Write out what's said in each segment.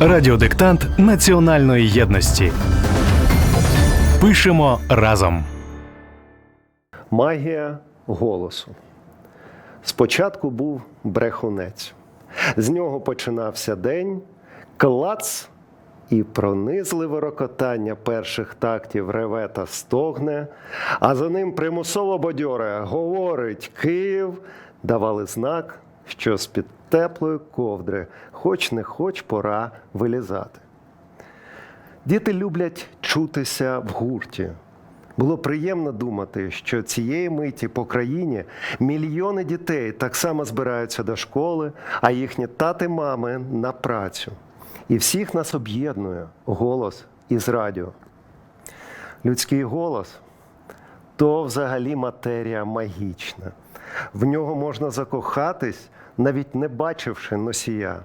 Радіодиктант національної єдності. Пишемо разом. Магія голосу. Спочатку був брехунець. З нього починався день, клац і пронизливе рокотання перших тактів реве та стогне, а за ним примусово бадьоре говорить Київ, давали знак, що з-під теплої ковдри, хоч не хоч пора вилізати. Діти люблять чутися в гурті. Було приємно думати, що цієї миті по країні мільйони дітей так само збираються до школи, а їхні тати мами на працю. І всіх нас об'єднує голос із радіо. Людський голос то взагалі матерія магічна. В нього можна закохатись, навіть не бачивши носія.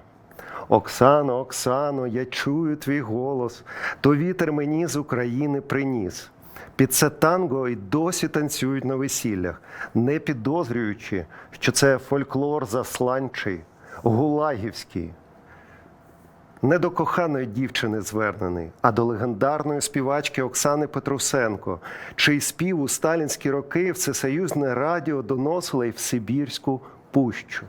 Оксано, Оксано, я чую твій голос, то вітер мені з України приніс. Під це танго й досі танцюють на весіллях, не підозрюючи, що це фольклор засланчий, гулагівський. Не до коханої дівчини звернений, а до легендарної співачки Оксани Петрусенко, чий спів у сталінські роки всесоюзне радіо доносило й в Сибірську пущу.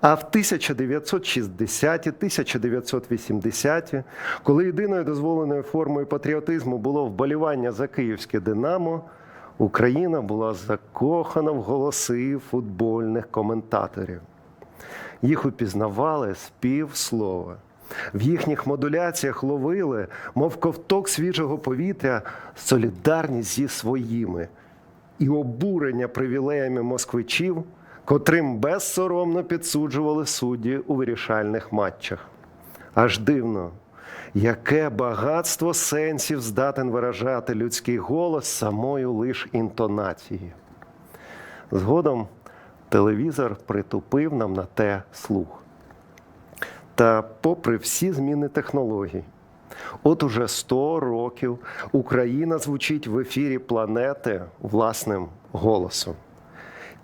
А в 1960-1980, коли єдиною дозволеною формою патріотизму було вболівання за київське Динамо, Україна була закохана в голоси футбольних коментаторів. Їх упізнавали з півслова. В їхніх модуляціях ловили, мов ковток свіжого повітря, солідарність зі своїми і обурення привілеями москвичів, котрим безсоромно підсуджували судді у вирішальних матчах. Аж дивно, яке багатство сенсів здатен виражати людський голос самою лиш інтонацією. Згодом телевізор притупив нам на те слух. Та, попри всі зміни технологій, от уже 100 років Україна звучить в ефірі планети власним голосом.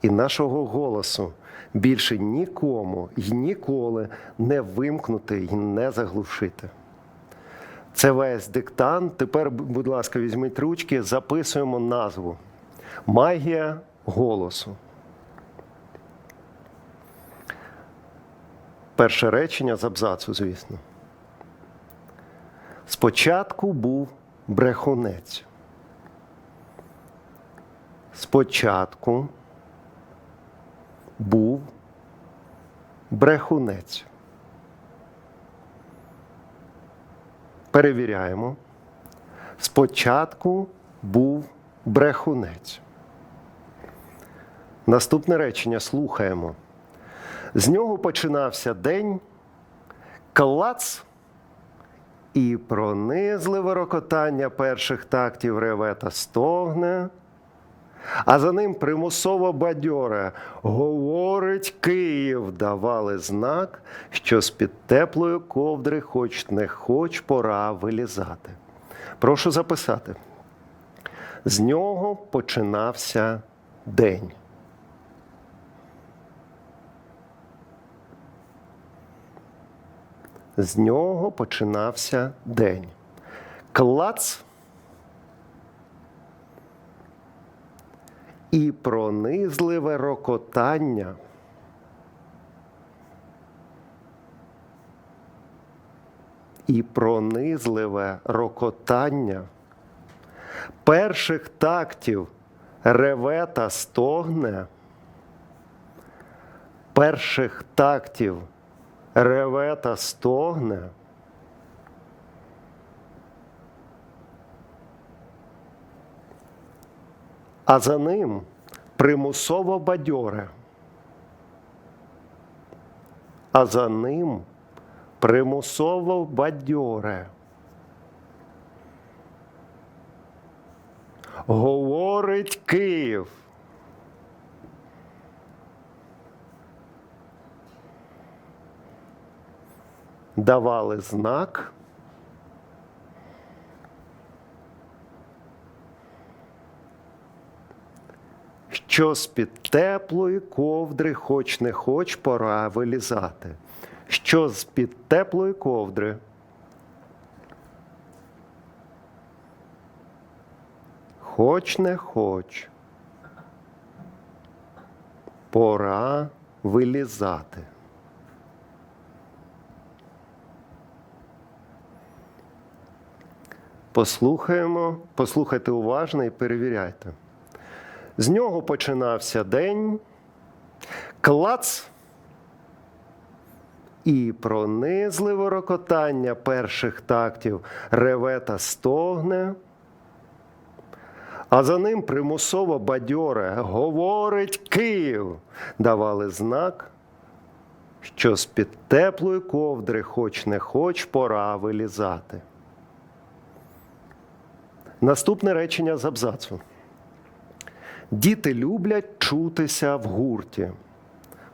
І нашого голосу більше нікому й ніколи не вимкнути й не заглушити. Це весь диктант. Тепер, будь ласка, візьміть ручки, записуємо назву Магія голосу. Перше речення з абзацу, звісно. Спочатку був брехунець. Спочатку був брехунець. Перевіряємо. Спочатку був брехунець. Наступне речення слухаємо. З нього починався день, клац і пронизливе рокотання перших тактів реве та стогне, а за ним примусово бадьоре говорить Київ, давали знак, що з-під теплої ковдри хоч не хоч пора вилізати. Прошу записати. З нього починався день. З нього починався день. Клац і пронизливе рокотання. І пронизливе рокотання перших тактів реве та стогне, перших тактів реве та стогне. А за ним примусово бадьоре. А за ним примусово бадьоре. Говорить Київ. давали знак. Що з-під теплої ковдри, хоч не хоч пора вилізати. що з-під теплої ковдри. Хоч не хоч. Пора вилізати. Послухаємо, послухайте уважно і перевіряйте. З нього починався день, клац і пронизливе рокотання перших тактів реве та стогне, а за ним примусово бадьоре говорить Київ, давали знак, що з-під теплої ковдри, хоч не хоч, пора вилізати. Наступне речення з абзацу. Діти люблять чутися в гурті.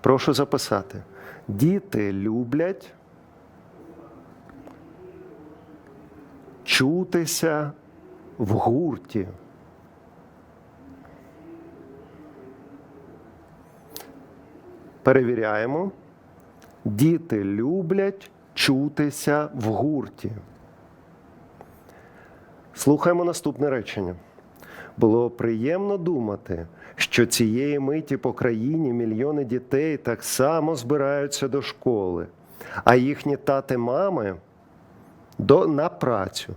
Прошу записати. Діти люблять чутися в гурті. Перевіряємо. Діти люблять чутися в гурті. Слухаємо наступне речення. Було приємно думати, що цієї миті по країні мільйони дітей так само збираються до школи, а їхні тати мами до, на працю.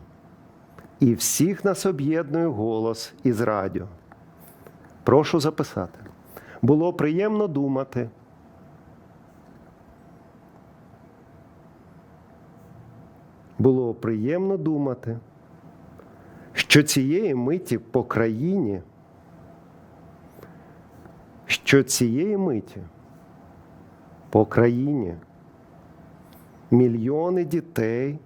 І всіх нас об'єднує голос із радіо. Прошу записати. Було приємно думати. Було приємно думати що цієї миті по країні, що цієї миті по країні мільйони дітей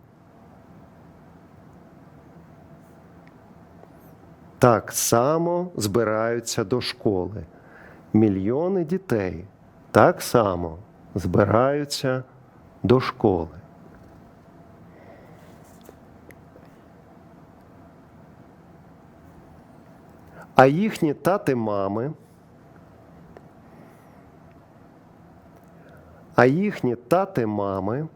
так само збираються до школи. Мільйони дітей так само збираються до школи. А їхні тати мами, а їхні тати мами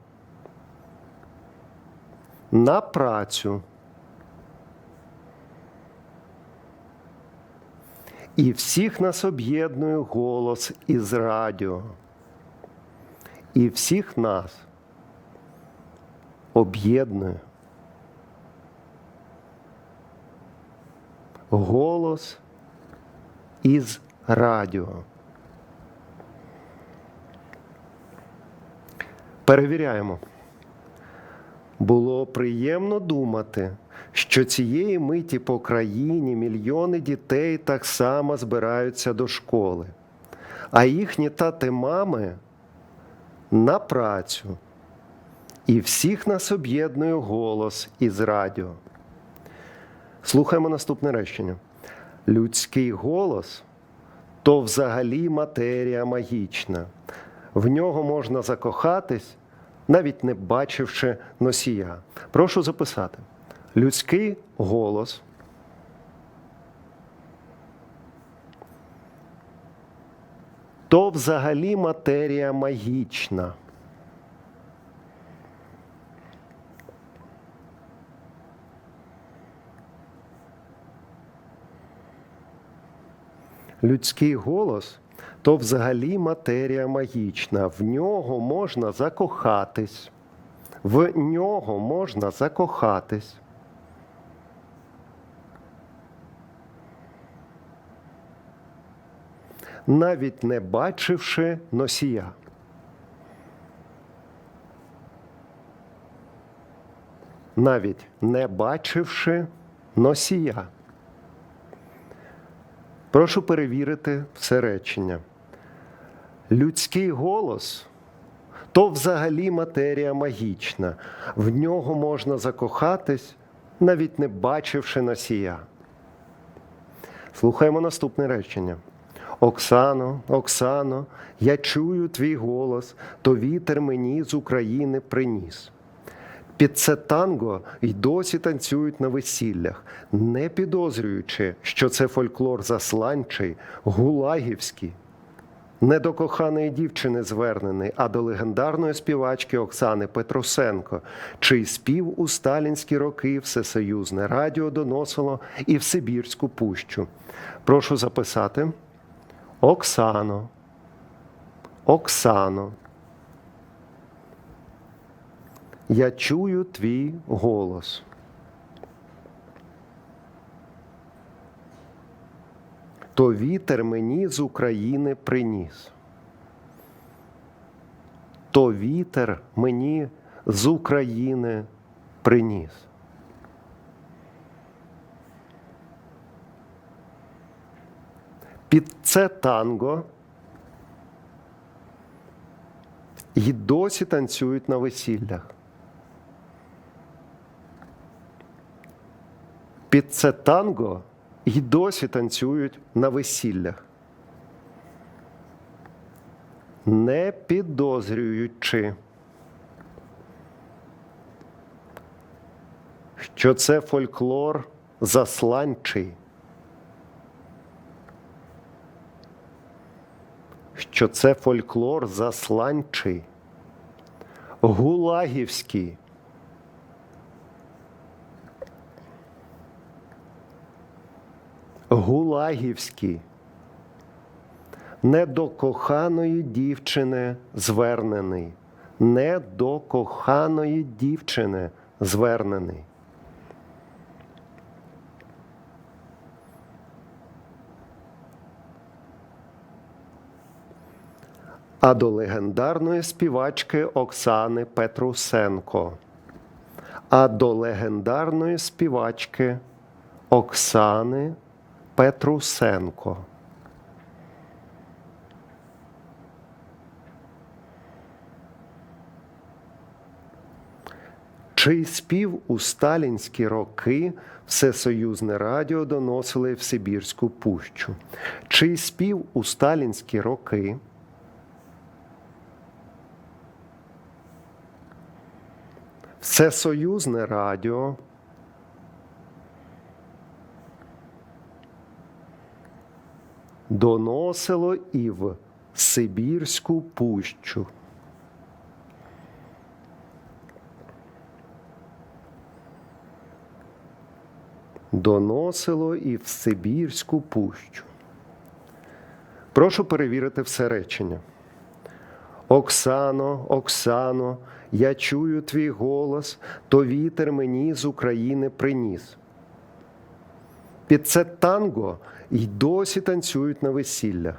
на працю. І всіх нас об'єднує голос із радіо. І всіх нас об'єднує голос із радіо. Перевіряємо. Було приємно думати, що цієї миті по країні мільйони дітей так само збираються до школи, а їхні тати мами на працю. І всіх нас об'єднує голос із радіо. Слухаємо наступне речення. Людський голос то взагалі матерія магічна. В нього можна закохатись, навіть не бачивши носія. Прошу записати. Людський голос. То взагалі матерія магічна. Людський голос то взагалі матерія магічна. В нього можна закохатись. В нього можна закохатись. Навіть не бачивши носія. Навіть не бачивши носія. Прошу перевірити все речення. Людський голос то взагалі матерія магічна. В нього можна закохатись, навіть не бачивши носія. Слухаємо наступне речення. Оксано, Оксано, я чую твій голос, то вітер мені з України приніс. Під це танго й досі танцюють на весіллях, не підозрюючи, що це фольклор засланчий, гулагівський. Не до коханої дівчини звернений, а до легендарної співачки Оксани Петрусенко, чий спів у сталінські роки всесоюзне радіо доносило і в Сибірську пущу. Прошу записати Оксано. Оксано. Я чую твій голос. То вітер мені з України приніс. То вітер мені з України приніс. Під це танго і досі танцюють на весіллях. Під це танго і досі танцюють на весіллях. Не підозрюючи, що це фольклор засланчий, що це фольклор засланчий, гулагівський. Гулагівський. Не до коханої дівчини звернений. Не до коханої дівчини звернений. А до легендарної співачки Оксани Петрусенко. А до легендарної співачки Оксани Петрусенко. Чий спів у сталінські роки Всесоюзне радіо доносили в Сибірську пущу? Чий спів у сталінські роки Всесоюзне радіо доносило і в Сибірську пущу. Доносило і в Сибірську пущу. Прошу перевірити все речення. Оксано, Оксано, я чую твій голос, то вітер мені з України приніс. Під це танго й досі танцюють на весіллях,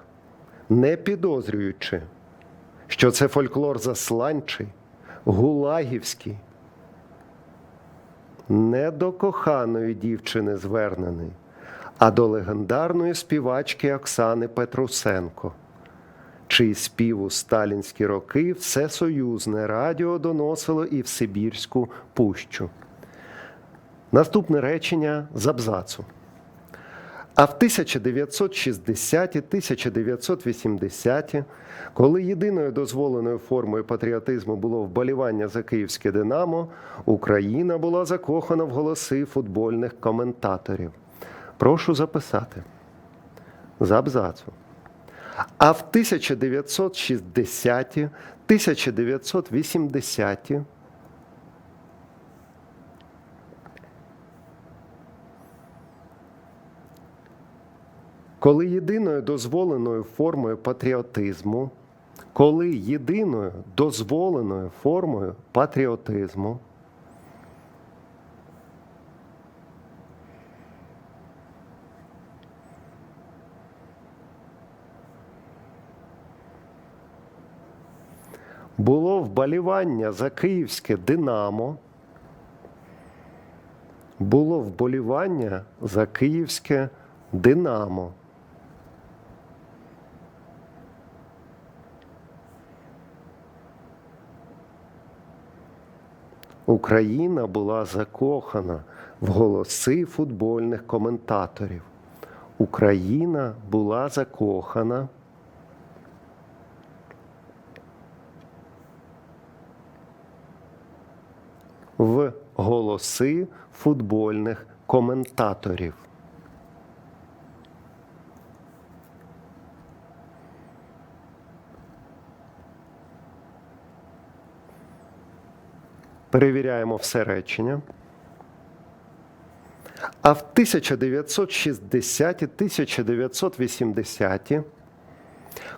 не підозрюючи, що це фольклор засланчий, гулагівський, не до коханої дівчини звернений, а до легендарної співачки Оксани Петрусенко, чий спів у сталінські роки всесоюзне радіо доносило і в Сибірську пущу. Наступне речення з абзацу. А в 1960-1980, коли єдиною дозволеною формою патріотизму було вболівання за київське Динамо, Україна була закохана в голоси футбольних коментаторів. Прошу записати з абзацу. А в 1960-1980 Коли єдиною дозволеною формою патріотизму, коли єдиною дозволеною формою патріотизму було вболівання за київське Динамо, було вболівання за київське Динамо. Україна була закохана в голоси футбольних коментаторів. Україна була закохана в голоси футбольних коментаторів. Перевіряємо все речення. А в 1960-ті, 1980-ті,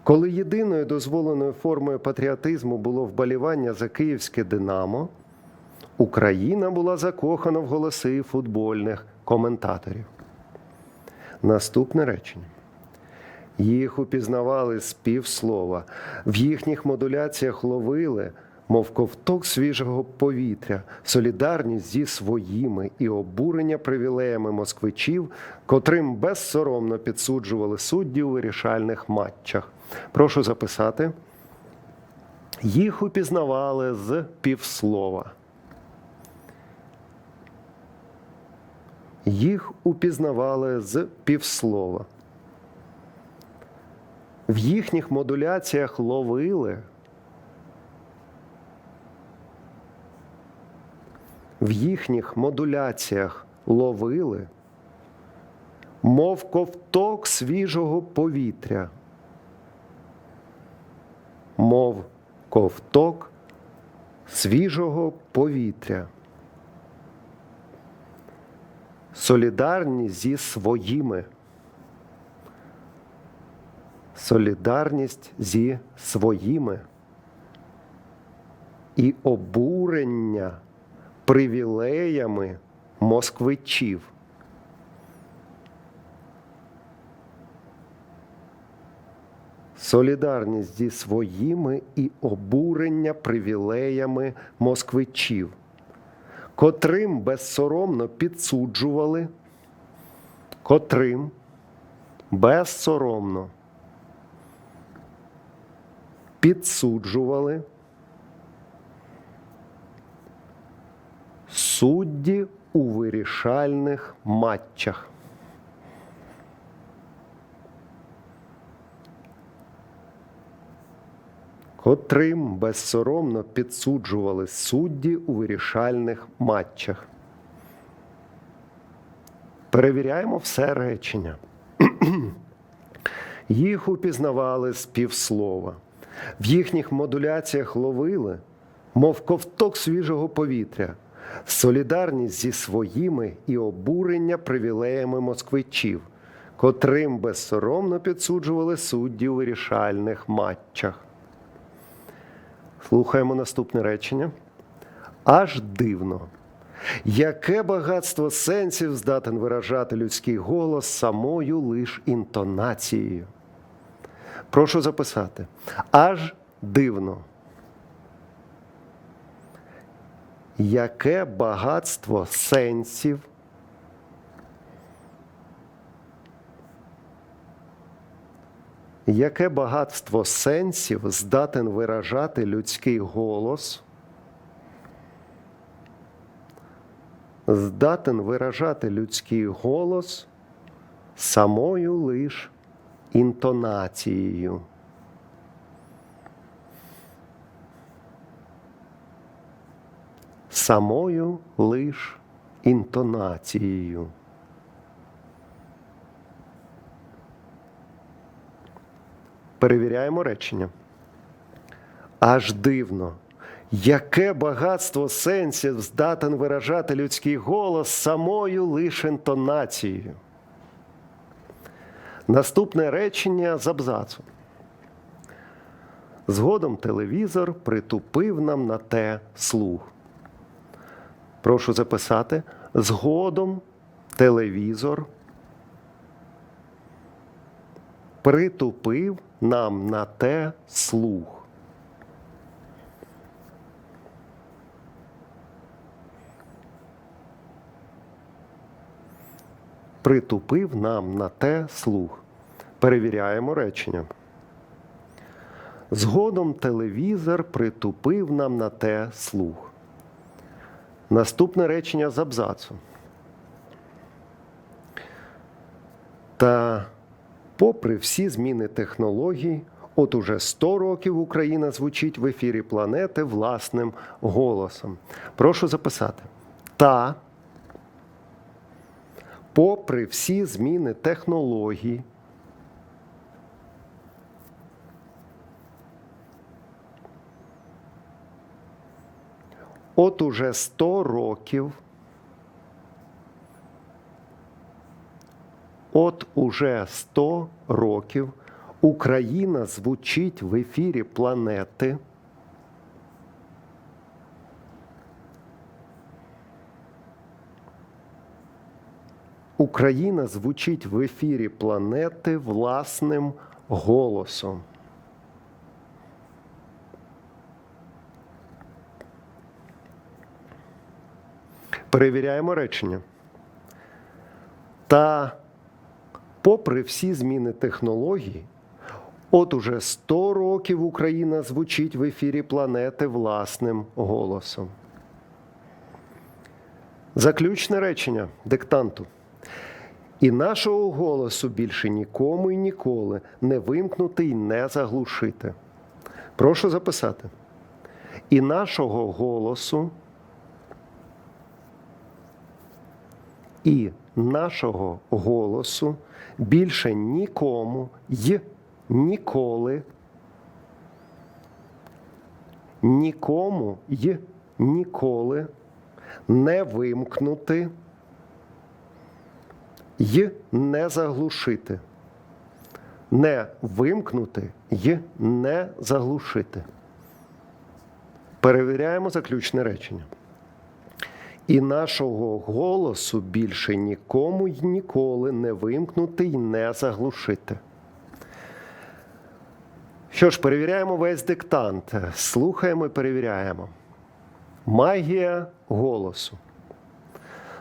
коли єдиною дозволеною формою патріотизму було вболівання за київське Динамо, Україна була закохана в голоси футбольних коментаторів. Наступне речення. Їх упізнавали з півслова, в їхніх модуляціях ловили, мов ковток свіжого повітря, солідарність зі своїми і обурення привілеями москвичів, котрим безсоромно підсуджували судді у вирішальних матчах. Прошу записати. Їх упізнавали з півслова. Їх упізнавали з півслова. В їхніх модуляціях ловили. В їхніх модуляціях ловили, мов ковток свіжого повітря, мов ковток свіжого повітря. Солідарність зі своїми. Солідарність зі своїми і обурення привілеями москвичів. Солідарність зі своїми і обурення привілеями москвичів, котрим безсоромно підсуджували, котрим безсоромно підсуджували судді у вирішальних матчах. Котрим безсоромно підсуджували судді у вирішальних матчах. Перевіряємо все речення. Їх упізнавали з півслова. В їхніх модуляціях ловили, мов ковток свіжого повітря, солідарність зі своїми і обурення привілеями москвичів, котрим безсоромно підсуджували судді у вирішальних матчах. Слухаємо наступне речення. Аж дивно. Яке багатство сенсів здатен виражати людський голос самою лиш інтонацією? Прошу записати. Аж дивно. Яке багатство сенсів Яке багатство сенсів здатен виражати людський голос? Здатен виражати людський голос самою лиш інтонацією. Самою лиш інтонацією. Перевіряємо речення. Аж дивно, яке багатство сенсів здатен виражати людський голос самою лише інтонацією. Наступне речення з абзацу. Згодом телевізор притупив нам на те слух. Прошу записати. Згодом телевізор притупив нам на те слух. Притупив нам на те слух. Перевіряємо речення. Згодом телевізор притупив нам на те слух. Наступне речення з абзацу. Та попри всі зміни технологій, от уже 100 років Україна звучить в ефірі планети власним голосом. Прошу записати. Та попри всі зміни технологій, От уже 100 років. От уже 100 років Україна звучить в ефірі планети. Україна звучить в ефірі планети власним голосом. Перевіряємо речення. Та, попри всі зміни технологій, от уже 100 років Україна звучить в ефірі планети власним голосом. Заключне речення диктанту. І нашого голосу більше нікому і ніколи не вимкнути і не заглушити. Прошу записати. І нашого голосу, і нашого голосу більше нікому й ніколи, нікому й ніколи не вимкнути й не заглушити. Не вимкнути й не заглушити. Перевіряємо заключне речення. І нашого голосу більше нікому й ніколи не вимкнути й не заглушити. Що ж, перевіряємо весь диктант. Слухаємо і перевіряємо. Магія голосу.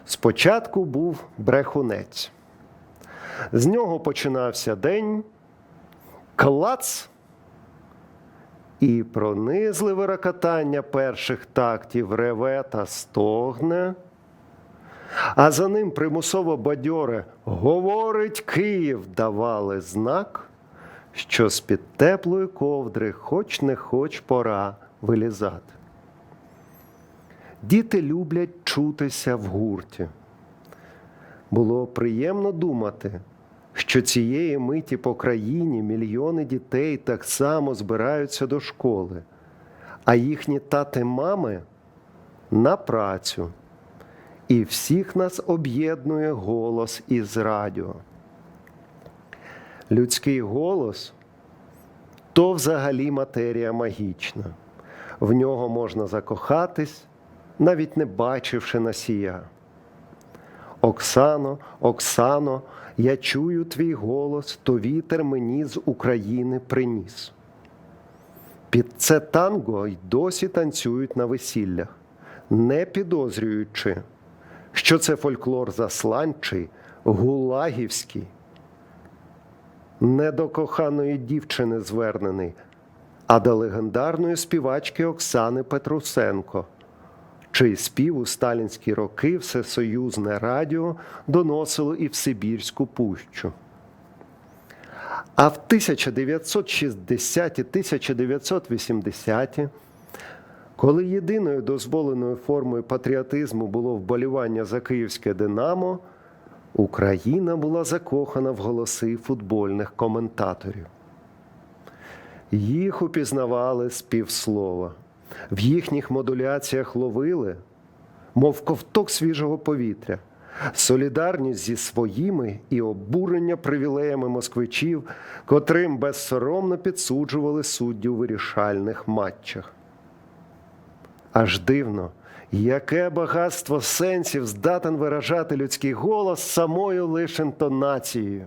Спочатку був брехунець. З нього починався день, клац і пронизливе ракотання перших тактів реве та стогне, а за ним примусово бадьоре говорить Київ давали знак, що з-під теплої ковдри хоч не хоч пора вилізати. Діти люблять чутися в гурті. Було приємно думати, що цієї миті по країні мільйони дітей так само збираються до школи, а їхні тати-мами на працю. І всіх нас об'єднує голос із радіо. Людський голос то взагалі матерія магічна. В нього можна закохатись, навіть не бачивши носія. Оксано, Оксано, я чую твій голос, то вітер мені з України приніс. Під це танго й досі танцюють на весіллях, не підозрюючи, що це фольклор засланчий, гулагівський, не до коханої дівчини звернений, а до легендарної співачки Оксани Петрусенко чий спів у сталінські роки всесоюзне радіо доносило і в Сибірську пущу. А в 1960 1980-ті, коли єдиною дозволеною формою патріотизму було вболівання за київське Динамо, Україна була закохана в голоси футбольних коментаторів. Їх упізнавали з півслова в їхніх модуляціях ловили, мов ковток свіжого повітря, солідарність зі своїми і обурення привілеями москвичів, котрим безсоромно підсуджували суддю у вирішальних матчах. Аж дивно, яке багатство сенсів здатен виражати людський голос самою лише інтонацією.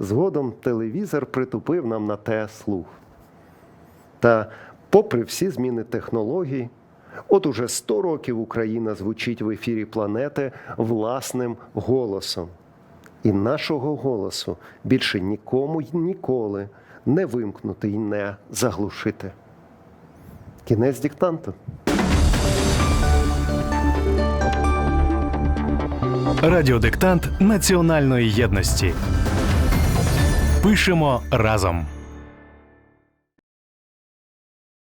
Згодом телевізор притупив нам на те слух. Та попри всі зміни технологій, от уже 100 років Україна звучить в ефірі планети власним голосом. І нашого голосу більше нікому й ніколи не вимкнути й не заглушити. Кінець диктанту. Радіодиктант Національної єдності. Пишемо разом.